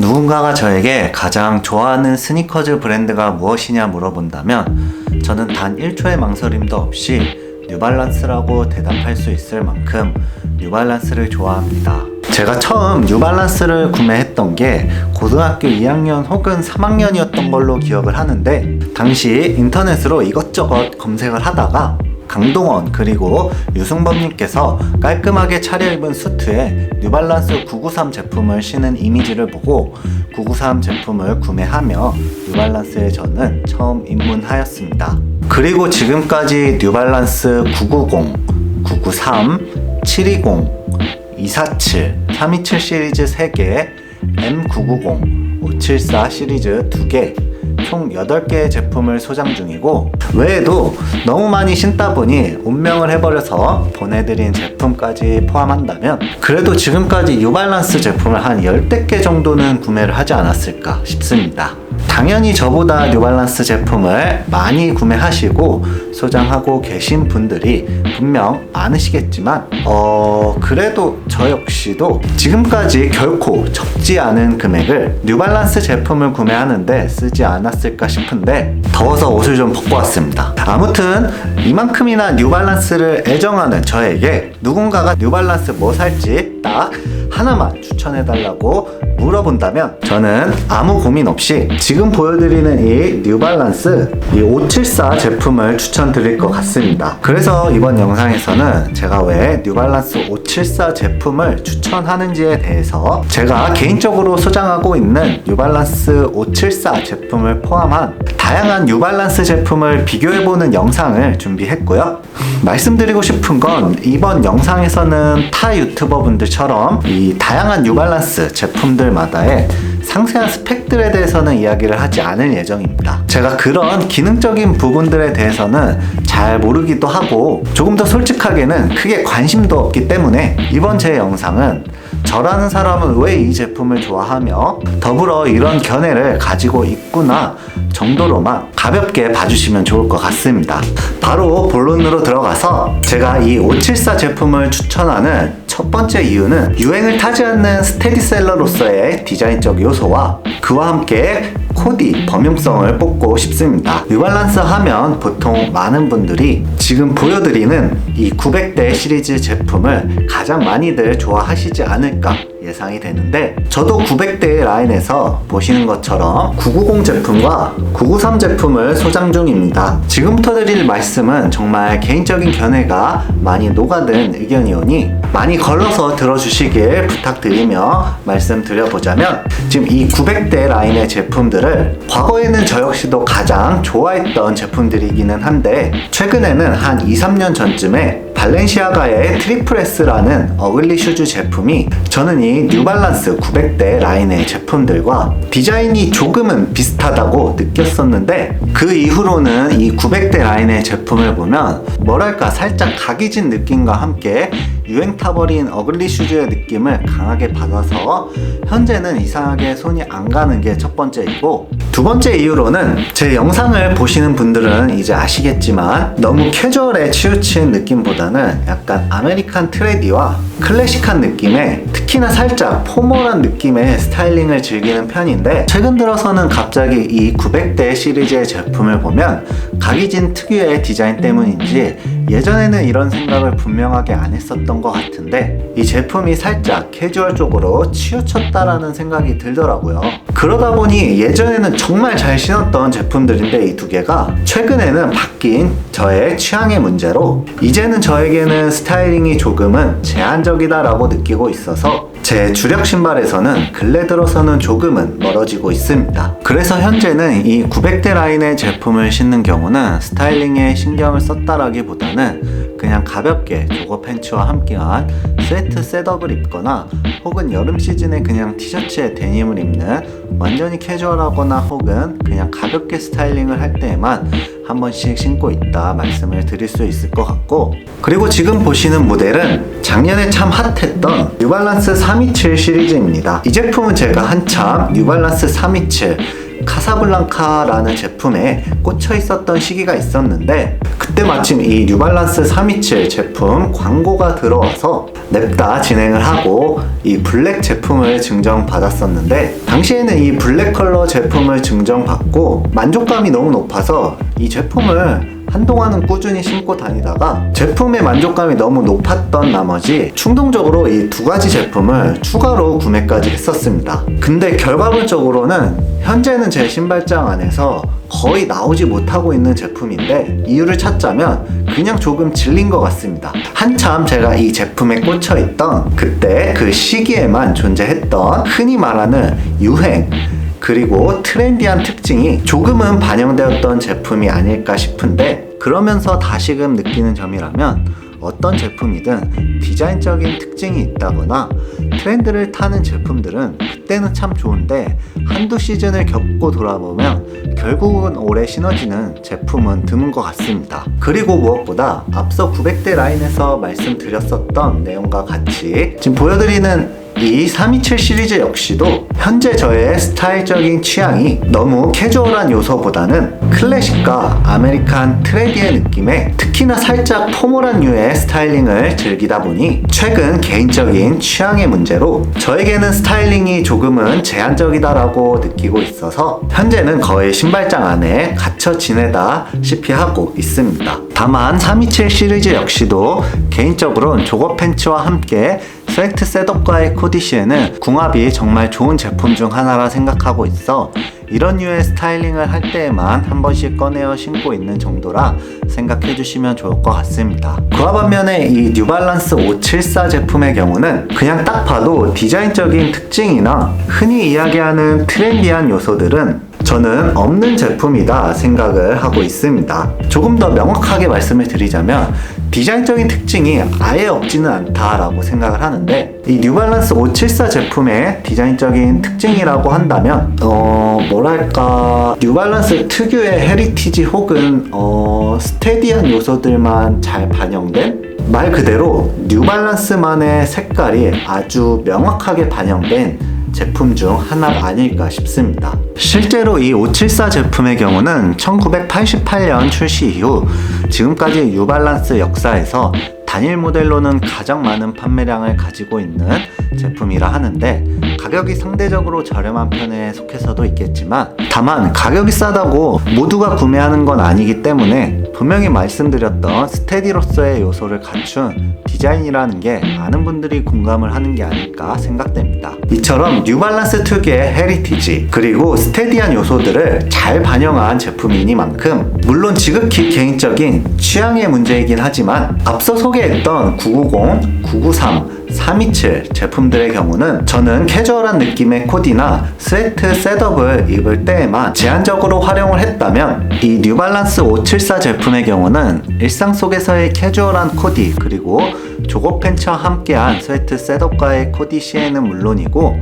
누군가가 저에게 가장 좋아하는 스니커즈 브랜드가 무엇이냐 물어본다면 저는 단 1초의 망설임도 없이 뉴발란스라고 대답할 수 있을 만큼 뉴발란스를 좋아합니다. 제가 처음 뉴발란스를 구매했던 게 고등학교 2학년 혹은 3학년이었던 걸로 기억을 하는데 당시 인터넷으로 이것저것 검색을 하다가 강동원 그리고 유승범님께서 깔끔하게 차려입은 수트에 뉴발란스 993 제품을 신은 이미지를 보고 993 제품을 구매하며 뉴발란스에 저는 처음 입문하였습니다. 그리고 지금까지 뉴발란스 990, 993, 720, 247, 327 시리즈 3개, M990, 574 시리즈 2개, 총 8개의 제품을 소장 중이고 외에도 너무 많이 신다 보니 운명을 해버려서 보내드린 제품까지 포함한다면 그래도 지금까지 뉴발란스 제품을 한 10대 개 정도는 구매를 하지 않았을까 싶습니다. 당연히 저보다 뉴발란스 제품을 많이 구매하시고 소장하고 계신 분들이 분명 많으시겠지만 어 그래도 저 역시도 지금까지 결코 적지 않은 금액을 뉴발란스 제품을 구매하는데 쓰지 않았을까 싶은데 더워서 옷을 좀 벗고 왔습니다. 아무튼 이만큼이나 뉴발란스를 애정하는 저에게 누군가가 뉴발란스 뭐 살지 딱 하나만 추천해달라고 물어본다면 저는 아무 고민 없이 지금 보여드리는 이 뉴발란스 이 574 제품을 추천드릴 것 같습니다. 그래서 이번 영상에서는 제가 왜 뉴발란스 574 제품을 추천하는지에 대해서 제가 개인적으로 소장하고 있는 뉴발란스 574 제품을 포함한 다양한 뉴발란스 제품을 비교해보는 영상을 준비했고요. 말씀드리고 싶은 건 이번 영상에서는 타 유튜버 분들처럼 이 다양한 뉴발란스 제품들 마다의 상세한 스펙들에 대해서는 이야기를 하지 않을 예정입니다. 제가 그런 기능적인 부분들에 대해서는 잘 모르기도 하고 조금 더 솔직하게는 크게 관심도 없기 때문에 이번 제 영상은 저라는 사람은 왜 이 제품을 좋아하며 더불어 이런 견해를 가지고 있구나 정도로만 가볍게 봐주시면 좋을 것 같습니다. 바로 본론으로 들어가서 제가 이 574 제품을 추천하는 첫 번째 이유는 유행을 타지 않는 스테디셀러로서의 디자인적 요소와 그와 함께 코디, 범용성을 뽑고 싶습니다. 뉴발란스 하면 보통 많은 분들이 지금 보여드리는 이 900대 시리즈 제품을 가장 많이들 좋아하시지 않을까 예상이 되는데 저도 900대 라인에서 보시는 것처럼 990 제품과 993 제품을 소장 중입니다. 지금부터 드릴 말씀은 정말 개인적인 견해가 많이 녹아든 의견이오니 많이 걸러서 들어주시길 부탁드리며 말씀드려보자면 지금 이 900대 라인의 제품들을 과거에는 저 역시도 가장 좋아했던 제품들이기는 한데 최근에는 한 2, 3년 전쯤에 발렌시아가의 트리플스라는 어글리 슈즈 제품이 저는 이 뉴발란스 900대 라인의 제품들과 디자인이 조금은 비슷하다고 느꼈었는데 그 이후로는 이 900대 라인의 제품을 보면 뭐랄까 살짝 각이진 느낌과 함께 유행 타버린 어글리 슈즈의 느낌을 강하게 받아서 현재는 이상하게 손이 안 가는 게 첫 번째이고 두 번째 이유로는 제 영상을 보시는 분들은 이제 아시겠지만 너무 캐주얼에 치우친 느낌보다는 약간 아메리칸 트레디와 클래식한 느낌의 특히나 살짝 포멀한 느낌의 스타일링을 즐기는 편인데 최근 들어서는 갑자기 이 900대 시리즈의 제품을 보면 각이진 특유의 디자인 때문인지 예전에는 이런 생각을 분명하게 안 했었던 것 같은데 이 제품이 살짝 캐주얼 쪽으로 치우쳤다라는 생각이 들더라고요. 그러다 보니 예전에는 정말 잘 신었던 제품들인데 이 두 개가 최근에는 바뀐 저의 취향의 문제로 이제는 저에게는 스타일링이 조금은 제한적이다라고 느끼고 있어서 제 주력 신발에서는 근래 들어서는 조금은 멀어지고 있습니다. 그래서 현재는 이 900대 라인의 제품을 신는 경우는 스타일링에 신경을 썼다라기보다는 그냥 가볍게 조거 팬츠와 함께한 스웨트 셋업을 입거나 혹은 여름 시즌에 그냥 티셔츠에 데님을 입는 완전히 캐주얼하거나 혹은 그냥 가볍게 스타일링을 할 때에만 한 번씩 신고 있다 말씀을 드릴 수 있을 것 같고 그리고 지금 보시는 모델은 작년에 참 핫했던 뉴발란스 327 시리즈입니다. 이 제품은 제가 한참 뉴발란스 327 카사블랑카라는 제품에 꽂혀 있었던 시기가 있었는데 그때 마침 이 뉴발란스 327 제품 광고가 들어와서 냅다 진행을 하고 이 블랙 제품을 증정받았었는데 당시에는 이 블랙 컬러 제품을 증정받고 만족감이 너무 높아서 이 제품을 한동안은 꾸준히 신고 다니다가 제품의 만족감이 너무 높았던 나머지 충동적으로 이 두 가지 제품을 추가로 구매까지 했었습니다. 근데 결과물적으로는 현재는 제 신발장 안에서 거의 나오지 못하고 있는 제품인데 이유를 찾자면 그냥 조금 질린 것 같습니다. 한참 제가 이 제품에 꽂혀 있던 그때 그 시기에만 존재했던 흔히 말하는 유행 그리고 트렌디한 특징이 조금은 반영되었던 제품이 아닐까 싶은데 그러면서 다시금 느끼는 점이라면 어떤 제품이든 디자인적인 특징이 있다거나 트렌드를 타는 제품들은 그때는 참 좋은데 한두 시즌을 겪고 돌아보면 결국은 오래 신어지는 제품은 드문 것 같습니다. 그리고 무엇보다 앞서 900대 라인에서 말씀드렸었던 내용과 같이 지금 보여드리는 이 327 시리즈 역시도 현재 저의 스타일적인 취향이 너무 캐주얼한 요소보다는 클래식과 아메리칸 트레디의 느낌에 특히나 살짝 포멀한 류의 스타일링을 즐기다 보니 최근 개인적인 취향의 문제로 저에게는 스타일링이 조금은 제한적이다라고 느끼고 있어서 현재는 거의 신발장 안에 갇혀 지내다시피 하고 있습니다. 다만 327 시리즈 역시도 개인적으로는 조거 팬츠와 함께 스웨트 셋업과의 코디시에는 궁합이 정말 좋은 제품 중 하나라 생각하고 있어 이런 류의 스타일링을 할 때에만 한 번씩 꺼내어 신고 있는 정도라 생각해 주시면 좋을 것 같습니다. 그와 반면에 이 뉴발란스 574 제품의 경우는 그냥 딱 봐도 디자인적인 특징이나 흔히 이야기하는 트렌디한 요소들은 저는 없는 제품이다 생각을 하고 있습니다. 조금 더 명확하게 말씀을 드리자면 디자인적인 특징이 아예 없지는 않다라고 생각을 하는데 이 뉴발란스 574 제품의 디자인적인 특징이라고 한다면 어 뭐랄까 뉴발란스 특유의 헤리티지 혹은 어 스테디한 요소들만 잘 반영된 말 그대로 뉴발란스만의 색깔이 아주 명확하게 반영된 제품 중 하나가 아닐까 싶습니다. 실제로 이 574 제품의 경우는 1988년 출시 이후 지금까지 뉴발란스 역사에서 단일 모델로는 가장 많은 판매량을 가지고 있는 제품이라 하는데 가격이 상대적으로 저렴한 편에 속해서도 있겠지만 다만 가격이 싸다고 모두가 구매하는 건 아니기 때문에 분명히 말씀드렸던 스테디로서의 요소를 갖춘 디자인이라는 게 많은 분들이 공감을 하는 게 아닐까 생각됩니다. 이처럼 뉴발란스 특유의 헤리티지 그리고 스테디한 요소들을 잘 반영한 제품이니만큼 물론 지극히 개인적인 취향의 문제이긴 하지만 앞서 소개 했던 990, 993, 327 제품들의 경우는 저는 캐주얼한 느낌의 코디나 스웨트 셋업을 입을 때에만 제한적으로 활용을 했다면 이 뉴발란스 574 제품의 경우는 일상 속에서의 캐주얼한 코디 그리고 조거 팬츠와 함께한 스웨트 셋업과의 코디 시에는 물론이고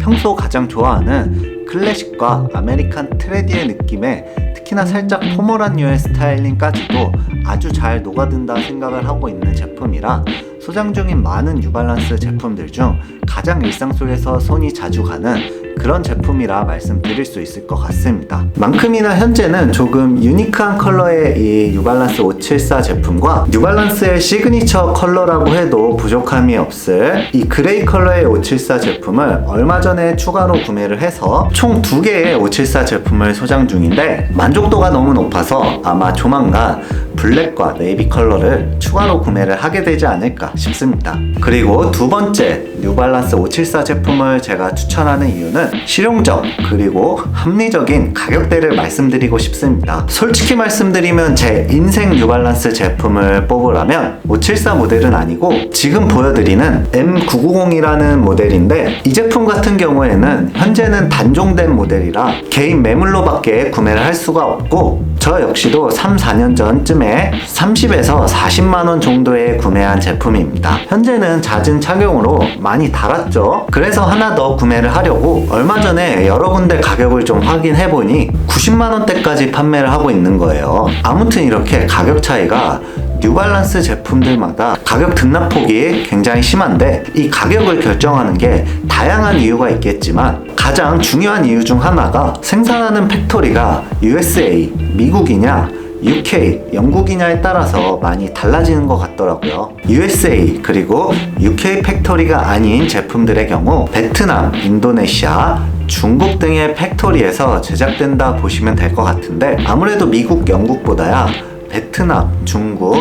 평소 가장 좋아하는 클래식과 아메리칸 트레디의 느낌의 특히나 살짝 포멀한 류의 스타일링까지도 아주 잘 녹아든다 생각을 하고 있는 제품이라 소장 중인 많은 뉴발란스 제품들 중 가장 일상 속에서 손이 자주 가는 그런 제품이라 말씀드릴 수 있을 것 같습니다. 만큼이나 현재는 조금 유니크한 컬러의 이 뉴발란스 574 제품과 뉴발란스의 시그니처 컬러라고 해도 부족함이 없을 이 그레이 컬러의 574 제품을 얼마 전에 추가로 구매를 해서 총 두 개의 574 제품을 소장 중인데 만족도가 너무 높아서 아마 조만간 블랙과 네이비 컬러를 추가로 구매를 하게 되지 않을까 싶습니다. 그리고 두 번째 뉴발란스 574 제품을 제가 추천하는 이유는 실용적 그리고 합리적인 가격대를 말씀드리고 싶습니다. 솔직히 말씀드리면 제 인생 뉴발란스 제품을 뽑으라면 574 모델은 아니고 지금 보여드리는 M990이라는 모델인데 이 제품 같은 경우에는 현재는 단종된 모델이라 개인 매물로밖에 구매를 할 수가 없고 저 역시도 3, 4년 전쯤에 예전에 30에서 40만원 정도에 구매한 제품입니다. 현재는 잦은 착용으로 많이 달았죠. 그래서 하나 더 구매를 하려고 얼마 전에 여러 군데 가격을 좀 확인해보니 90만원대까지 판매를 하고 있는 거예요. 아무튼 이렇게 가격 차이가 뉴발란스 제품들마다 가격 등락폭이 굉장히 심한데 이 가격을 결정하는 게 다양한 이유가 있겠지만 가장 중요한 이유 중 하나가 생산하는 팩토리가 USA, 미국이냐 UK, 영국이냐에 따라서 많이 달라지는 것 같더라고요. USA 그리고 UK 팩토리가 아닌 제품들의 경우 베트남, 인도네시아, 중국 등의 팩토리에서 제작된다 보시면 될 것 같은데 아무래도 미국, 영국보다야 베트남, 중국,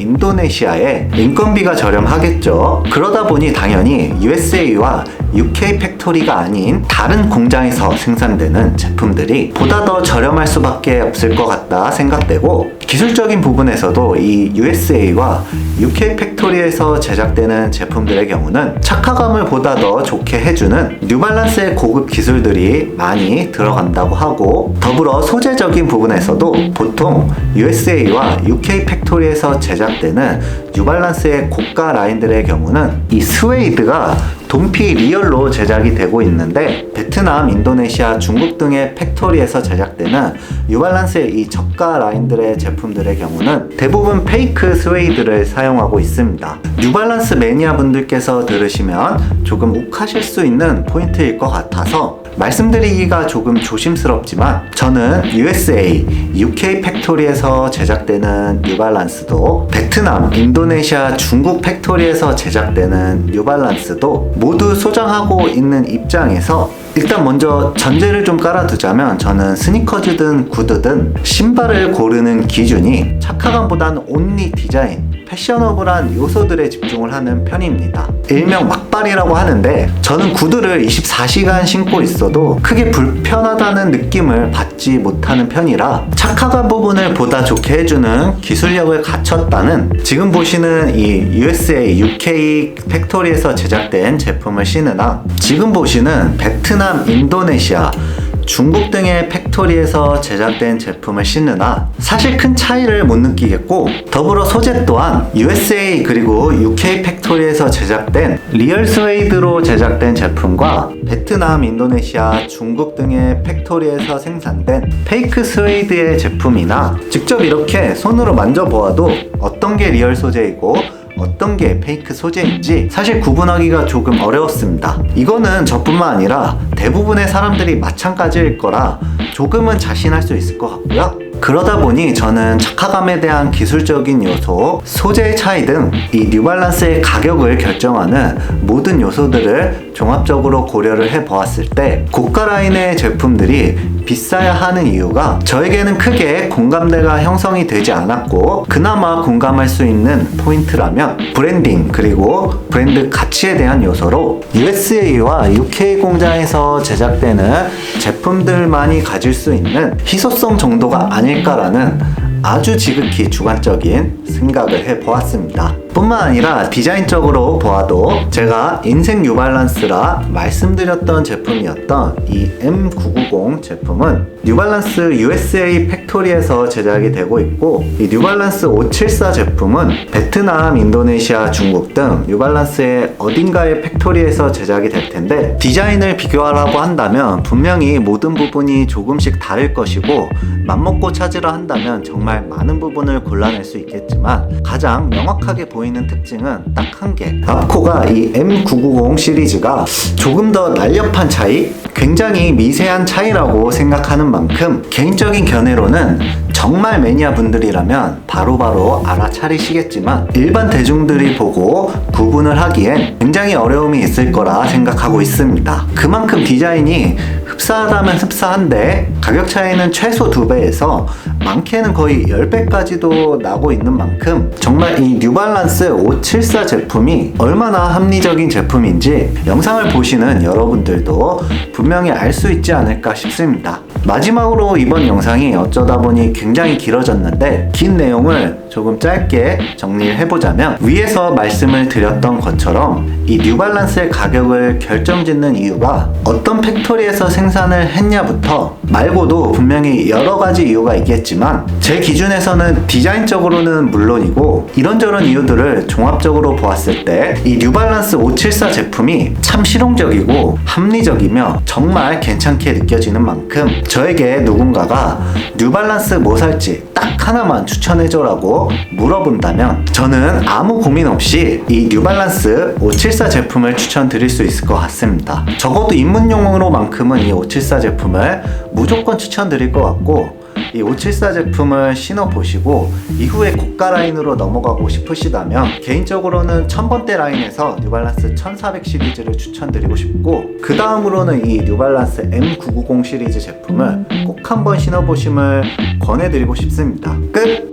인도네시아에 인건비가 저렴하겠죠. 그러다 보니 당연히 USA와 UK 팩토리가 아닌 다른 공장에서 생산되는 제품들이 보다 더 저렴할 수밖에 없을 것 같다 생각되고 기술적인 부분에서도 이 USA와 UK 팩토리에서 제작되는 제품들의 경우는 착화감을 보다 더 좋게 해주는 뉴발란스의 고급 기술들이 많이 들어간다고 하고 더불어 소재적인 부분에서도 보통 USA와 UK 팩토리에서 제작되는 뉴발란스의 고가 라인들의 경우는 이 스웨이드가 돈피 리얼로 제작이 되고 있는데 베트남, 인도네시아, 중국 등의 팩토리에서 제작되는 뉴발란스의 이 저가 라인들의 제품들의 경우는 대부분 페이크 스웨이드를 사용하고 있습니다. 뉴발란스 매니아 분들께서 들으시면 조금 욱하실 수 있는 포인트일 것 같아서 말씀드리기가 조금 조심스럽지만 저는 USA, UK 팩토리에서 제작되는 뉴발란스도 베트남, 인도네시아, 중국 팩토리에서 제작되는 뉴발란스도 모두 소장하고 있는 입장에서 일단 먼저 전제를 좀 깔아두자면 저는 스니커즈든 구두든 신발을 고르는 기준이 착화감보다는 온리 디자인 패셔너블한 요소들에 집중을 하는 편입니다. 일명 막발이라고 하는데 저는 구두를 24시간 신고 있어도 크게 불편하다는 느낌을 받지 못하는 편이라 착화감 부분을 보다 좋게 해주는 기술력을 갖췄다는 지금 보시는 이 USA, UK 팩토리에서 제작된 제품을 신으나 지금 보시는 베트남, 인도네시아 중국 등의 팩토리에서 제작된 제품을 신으나 사실 큰 차이를 못 느끼겠고 더불어 소재 또한 USA 그리고 UK 팩토리에서 제작된 리얼 스웨이드로 제작된 제품과 베트남, 인도네시아, 중국 등의 팩토리에서 생산된 페이크 스웨이드의 제품이나 직접 이렇게 손으로 만져보아도 어떤 게 리얼 소재이고 어떤 게 페이크 소재인지 사실 구분하기가 조금 어려웠습니다. 이거는 저뿐만 아니라 대부분의 사람들이 마찬가지일 거라 조금은 자신할 수 있을 것 같고요. 그러다 보니 저는 착화감에 대한 기술적인 요소, 소재의 차이 등 이 뉴발란스의 가격을 결정하는 모든 요소들을 종합적으로 고려를 해 보았을 때 고가 라인의 제품들이 비싸야 하는 이유가 저에게는 크게 공감대가 형성이 되지 않았고 그나마 공감할 수 있는 포인트라면 브랜딩 그리고 브랜드 가치에 대한 요소로 USA와 UK 공장에서 제작되는 제품들만이 가질 수 있는 희소성 정도가 아닐까라는 아주 지극히 주관적인 생각을 해 보았습니다. 뿐만 아니라 디자인적으로 보아도 제가 인생 뉴발란스라 말씀드렸던 제품이었던 이 M990 제품은 뉴발란스 USA 팩토리에서 제작이 되고 있고 이 뉴발란스 574 제품은 베트남, 인도네시아, 중국 등 뉴발란스의 어딘가의 팩토리에서 제작이 될 텐데 디자인을 비교하라고 한다면 분명히 모든 부분이 조금씩 다를 것이고 맘먹고 찾으라 한다면 정말 많은 부분을 골라낼 수 있겠지만 가장 명확하게 보 이는 특징은 딱 한 개. 아코가 이 M990 시리즈가 조금 더 날렵한 차이, 굉장히 미세한 차이라고 생각하는 만큼 개인적인 견해로는 정말 매니아 분들이라면 바로 바로 알아차리시겠지만 일반 대중들이 보고 구분을 하기엔 굉장히 어려움이 있을 거라 생각하고 있습니다. 그만큼 디자인이 흡사하다면 흡사한데 가격 차이는 최소 2배에서 많게는 거의 10배까지도 나고 있는 만큼 정말 이 뉴발란스 574 제품이 얼마나 합리적인 제품인지 영상을 보시는 여러분들도 분명히 알 수 있지 않을까 싶습니다. 마지막으로 이번 영상이 어쩌다 보니 굉장히 길어졌는데 긴 내용을 조금 짧게 정리를 해보자면 위에서 말씀을 드렸던 것처럼 이 뉴발란스의 가격을 결정짓는 이유가 어떤 팩토리에서 생산을 했냐부터 말고도 분명히 여러 가지 이유가 있겠지만 제 기준에서는 디자인적으로는 물론이고 이런저런 이유들을 종합적으로 보았을 때 이 뉴발란스 574 제품이 참 실용적이고 합리적이며 정말 괜찮게 느껴지는 만큼 저에게 누군가가 뉴발란스 뭐 살지 딱 하나만 추천해줘라고 물어본다면 저는 아무 고민 없이 이 뉴발란스 574 제품을 추천드릴 수 있을 것 같습니다. 적어도 입문용으로만큼은 이 574 제품을 무조건 추천드릴 것 같고 이 574 제품을 신어보시고 이후에 고가 라인으로 넘어가고 싶으시다면 개인적으로는 1000번대 라인에서 뉴발란스 1400 시리즈를 추천드리고 싶고 그 다음으로는 이 뉴발란스 M990 시리즈 제품을 꼭 한번 신어보심을 권해드리고 싶습니다. 끝!